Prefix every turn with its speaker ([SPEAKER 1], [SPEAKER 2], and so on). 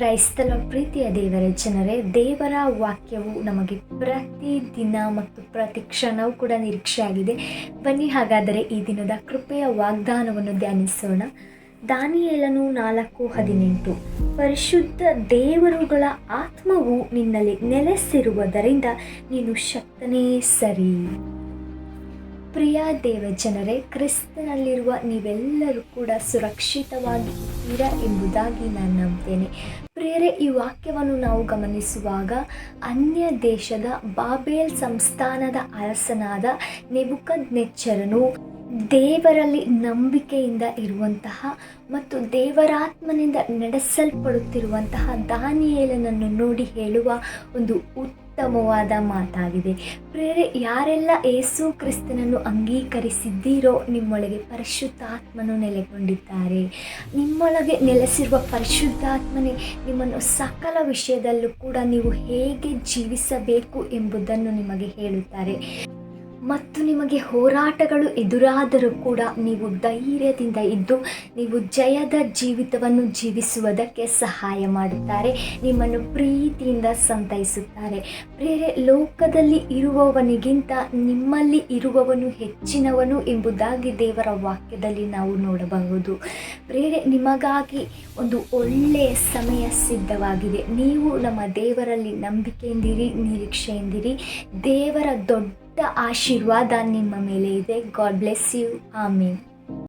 [SPEAKER 1] ಕ್ರೈಸ್ತಲ ಪ್ರೀತಿಯ ದೇವರ ಜನರೇ, ದೇವರ ವಾಕ್ಯವು ನಮಗೆ ಪ್ರತಿ ದಿನ ಮತ್ತು ಪ್ರತಿ ಕ್ಷಣವೂ ಕೂಡ ನಿರೀಕ್ಷೆಯಾಗಿದೆ. ಬನ್ನಿ ಹಾಗಾದರೆ ಈ ದಿನದ ಕೃಪೆಯ ವಾಗ್ದಾನವನ್ನು ಧ್ಯಾನಿಸೋಣ. ದಾನಿಯೇಲನು ನಾಲ್ಕು ಹದಿನೆಂಟು. ಪರಿಶುದ್ಧ ದೇವರುಗಳ ಆತ್ಮವು ನಿನ್ನಲ್ಲಿ ನೆಲೆಸಿರುವುದರಿಂದ ನೀನು ಶಕ್ತನೇ ಸರಿ. ಪ್ರಿಯ ದೇವಜನರೇ ಕ್ರಿಸ್ತನಲ್ಲಿರುವ ನೀವೆಲ್ಲರೂ ಕೂಡ ಸುರಕ್ಷಿತವಾಗಿ ಇದ್ದೀರಾ ಎಂಬುದಾಗಿ ನಾನು ನಂಬ್ತೇನೆ. ಪ್ರಿಯರೇ, ಈ ವಾಕ್ಯವನ್ನು ನಾವು ಗಮನಿಸುವಾಗ ಅನ್ಯ ದೇಶದ ಬಾಬೇಲ್ ಸಂಸ್ಥಾನದ ಅರಸನಾದ ನೆಬುಕದ್ ನೆಚ್ಚರನು ದೇವರಲ್ಲಿ ನಂಬಿಕೆಯಿಂದ ಇರುವಂತಹ ಮತ್ತು ದೇವರಾತ್ಮನಿಂದ ನಡೆಸಲ್ಪಡುತ್ತಿರುವಂತಹ ದಾನಿಯೇಲನನ್ನು ನೋಡಿ ಹೇಳುವ ಒಂದು ಉತ್ತಮವಾದ ಮಾತಾಗಿದೆ. ಪ್ರೇರೆ, ಯಾರೆಲ್ಲ ಏಸು ಕ್ರಿಸ್ತನನ್ನು ಅಂಗೀಕರಿಸಿದ್ದೀರೋ ನಿಮ್ಮೊಳಗೆ ಪರಿಶುದ್ಧಾತ್ಮನು ನೆಲೆಗೊಂಡಿದ್ದಾರೆ. ನಿಮ್ಮೊಳಗೆ ನೆಲೆಸಿರುವ ಪರಿಶುದ್ಧಾತ್ಮನೇ ನಿಮ್ಮನ್ನು ಸಕಲ ವಿಷಯದಲ್ಲೂ ಕೂಡ ನೀವು ಹೇಗೆ ಜೀವಿಸಬೇಕು ಎಂಬುದನ್ನು ನಿಮಗೆ ಹೇಳುತ್ತಾರೆ. ಮತ್ತು ನಿಮಗೆ ಹೋರಾಟಗಳು ಎದುರಾದರೂ ಕೂಡ ನೀವು ಧೈರ್ಯದಿಂದ ಇದ್ದು, ನೀವು ಜಯದ ಜೀವಿತವನ್ನು ಜೀವಿಸುವುದಕ್ಕೆ ಸಹಾಯ ಮಾಡುತ್ತಾರೆ, ನಿಮ್ಮನ್ನು ಪ್ರೀತಿಯಿಂದ ಸಂತೈಸುತ್ತಾರೆ. ಬೇರೆ ಲೋಕದಲ್ಲಿ ಇರುವವನಿಗಿಂತ ನಿಮ್ಮಲ್ಲಿ ಇರುವವನು ಹೆಚ್ಚಿನವನು ಎಂಬುದಾಗಿ ದೇವರ ವಾಕ್ಯದಲ್ಲಿ ನಾವು ನೋಡಬಹುದು. ಬೇರೆ ನಿಮಗಾಗಿ ಒಂದು ಒಳ್ಳೆಯ ಸಮಯ ಸಿದ್ಧವಾಗಿದೆ. ನೀವು ನಮ್ಮ ದೇವರಲ್ಲಿ ನಂಬಿಕೆಯಿಂದಿರಿ, ನಿರೀಕ್ಷೆಯಿಂದಿರಿ. ದೇವರ ದೊಡ್ಡ ಆಶೀರ್ವಾದ ನಿಮ್ಮ ಮೇಲೆ ಇದೆ. God bless you ಆಮೀನ್